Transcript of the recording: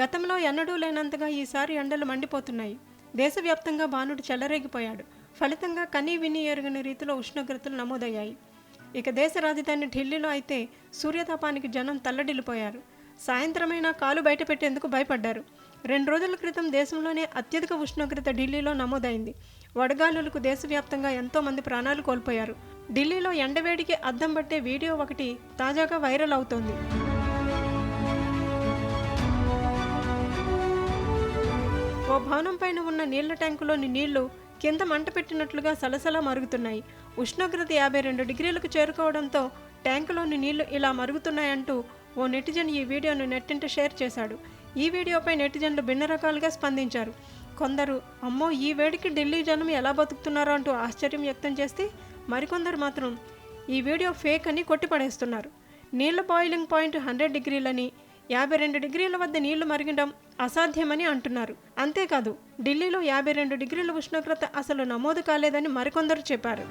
గతంలో ఎన్నడూ లేనంతగా ఈసారి ఎండలు మండిపోతున్నాయి. దేశవ్యాప్తంగా బాణుడు చెలరేగిపోయాడు. ఫలితంగా కనీ విని ఎరుగని రీతిలో ఉష్ణోగ్రతలు నమోదయ్యాయి. ఇక దేశ రాజధాని ఢిల్లీలో అయితే సూర్యతాపానికి జనం తల్లడిల్లిపోయారు. సాయంత్రమైనా కాలు బయటపెట్టేందుకు భయపడ్డారు. రెండు రోజుల క్రితం దేశంలోనే అత్యధిక ఉష్ణోగ్రత ఢిల్లీలో నమోదైంది. వడగాలులకు దేశవ్యాప్తంగా ఎంతో మంది ప్రాణాలు కోల్పోయారు. ఢిల్లీలో ఎండవేడికి అద్దం పట్టే వీడియో ఒకటి తాజాగా వైరల్ అవుతోంది. ఓ భవనం పైన ఉన్న నీళ్ళ ట్యాంకులోని నీళ్ళు కింద మంట పెట్టినట్లుగా సలసలా మరుగుతున్నాయి. ఉష్ణోగ్రత యాభై రెండు డిగ్రీలకు చేరుకోవడంతో ట్యాంకులోని నీళ్ళు ఇలా మరుగుతున్నాయంటూ ఓ నెటిజన్ ఈ వీడియోను నెట్టింట షేర్ చేశాడు. ఈ వీడియోపై నెటిజన్లు భిన్న రకాలుగా స్పందించారు. కొందరు అమ్మో ఈ వేడికి ఢిల్లీ జనం ఎలా బతుకుతున్నారో అంటూ ఆశ్చర్యం వ్యక్తం చేస్తే మరికొందరు మాత్రం ఈ వీడియో ఫేక్ అని కొట్టిపడేస్తున్నారు. నీళ్ళ బాయిలింగ్ పాయింట్ హండ్రెడ్ డిగ్రీలని యాభై రెండు డిగ్రీల వద్ద నీళ్ళు మరిగడం అసాధ్యమని అంటున్నారు. అంతేకాదు ఢిల్లీలో యాభై రెండు డిగ్రీల ఉష్ణోగ్రత అసలు నమోదు కాలేదని మరికొందరు చెప్పారు.